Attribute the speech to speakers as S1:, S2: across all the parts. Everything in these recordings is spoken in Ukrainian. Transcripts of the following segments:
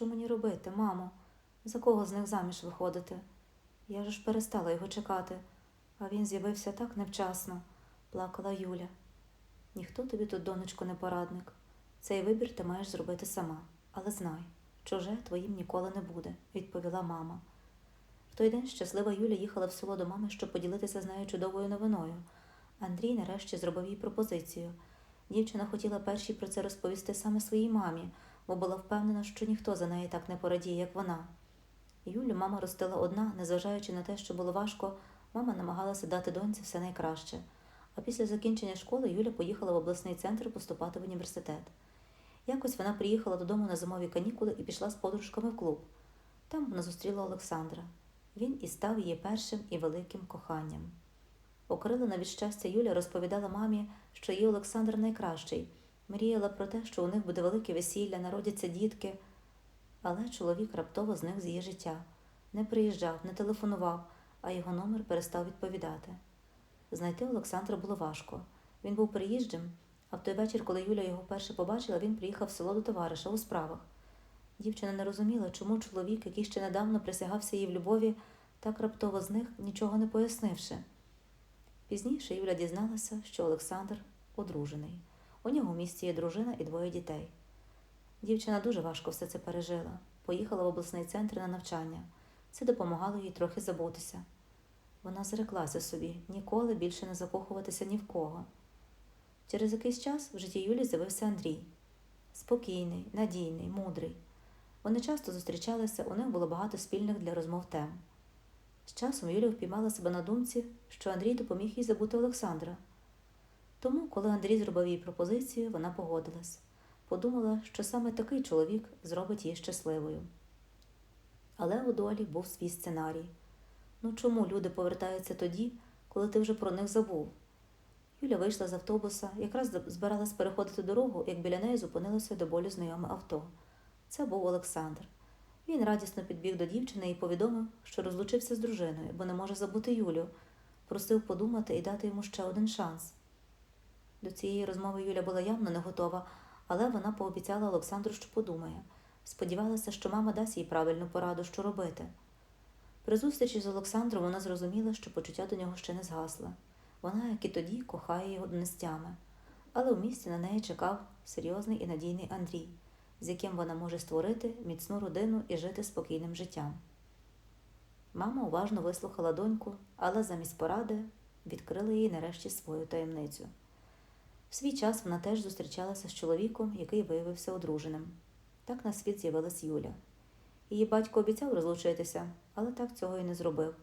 S1: Що мені робити, мамо? За кого з них заміж виходити? Я ж перестала його чекати, а він з'явився так невчасно, плакала Юля. Ніхто тобі тут, донечко, не порадник. Цей вибір ти маєш зробити сама, але знай, чуже твоїм ніколи не буде, відповіла мама. В той день щаслива Юля їхала в село до мами, щоб поділитися з нею чудовою новиною. Андрій нарешті зробив їй пропозицію. Дівчина хотіла першій про це розповісти саме своїй мамі, бо була впевнена, що ніхто за неї так не порадіє, як вона. Юлю мама ростила одна, незважаючи на те, що було важко, мама намагалася дати доньці все найкраще. А після закінчення школи Юля поїхала в обласний центр поступати в університет. Якось вона приїхала додому на зимові канікули і пішла з подружками в клуб. Там вона зустріла Олександра. Він і став її першим і великим коханням. Окрилена від щастя Юля розповідала мамі, що її Олександр найкращий, мріяла про те, що у них буде велике весілля, народяться дітки. Але чоловік раптово зник з її життя, не приїжджав, не телефонував, а його номер перестав відповідати. Знайти Олександра було важко. Він був приїжджим, а в той вечір, коли Юля його вперше побачила, він приїхав в село до товариша у справах. Дівчина не розуміла, чому чоловік, який ще недавно присягався їй в любові, так раптово зник, нічого не пояснивши. Пізніше Юля дізналася, що Олександр одружений. У нього в місті є дружина і двоє дітей. Дівчина дуже важко все це пережила. Поїхала в обласний центр на навчання. Це допомагало їй трохи забутися. Вона зреклася собі ніколи більше не закохуватися ні в кого. Через якийсь час в житті Юлі з'явився Андрій. Спокійний, надійний, мудрий. Вони часто зустрічалися, у них було багато спільних для розмов тем. З часом Юля впіймала себе на думці, що Андрій допоміг їй забути Олександра. Тому, коли Андрій зробив їй пропозицію, вона погодилась. Подумала, що саме такий чоловік зробить її щасливою. Але у долі був свій сценарій. Ну чому люди повертаються тоді, коли ти вже про них забув? Юля вийшла з автобуса, якраз збиралась переходити дорогу, як біля неї зупинилося до болю знайоме авто. Це був Олександр. Він радісно підбіг до дівчини і повідомив, що розлучився з дружиною, бо не може забути Юлю, просив подумати і дати йому ще один шанс. До цієї розмови Юля була явно не готова, але вона пообіцяла Олександру, що подумає. Сподівалася, що мама дасть їй правильну пораду, що робити. При зустрічі з Олександром вона зрозуміла, що почуття до нього ще не згасли. Вона, як і тоді, кохає його нестями. Але в місті на неї чекав серйозний і надійний Андрій, з яким вона може створити міцну родину і жити спокійним життям. Мама уважно вислухала доньку, але замість поради відкрила їй нарешті свою таємницю. В свій час вона теж зустрічалася з чоловіком, який виявився одруженим. Так на світ з'явилась Юля. Її батько обіцяв розлучитися, але так цього і не зробив,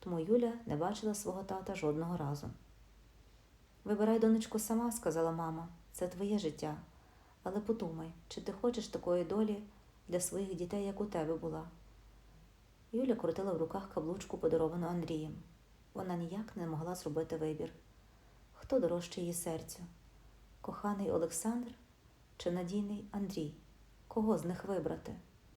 S1: тому Юля не бачила свого тата жодного разу. Вибирай, донечку, сама, сказала мама, це твоє життя. Але подумай, чи ти хочеш такої долі для своїх дітей, як у тебе була. Юля крутила в руках каблучку, подаровану Андрієм. Вона ніяк не могла зробити вибір. Хто дорожче її серцю? Коханий Олександр чи надійний Андрій? Кого з них вибрати?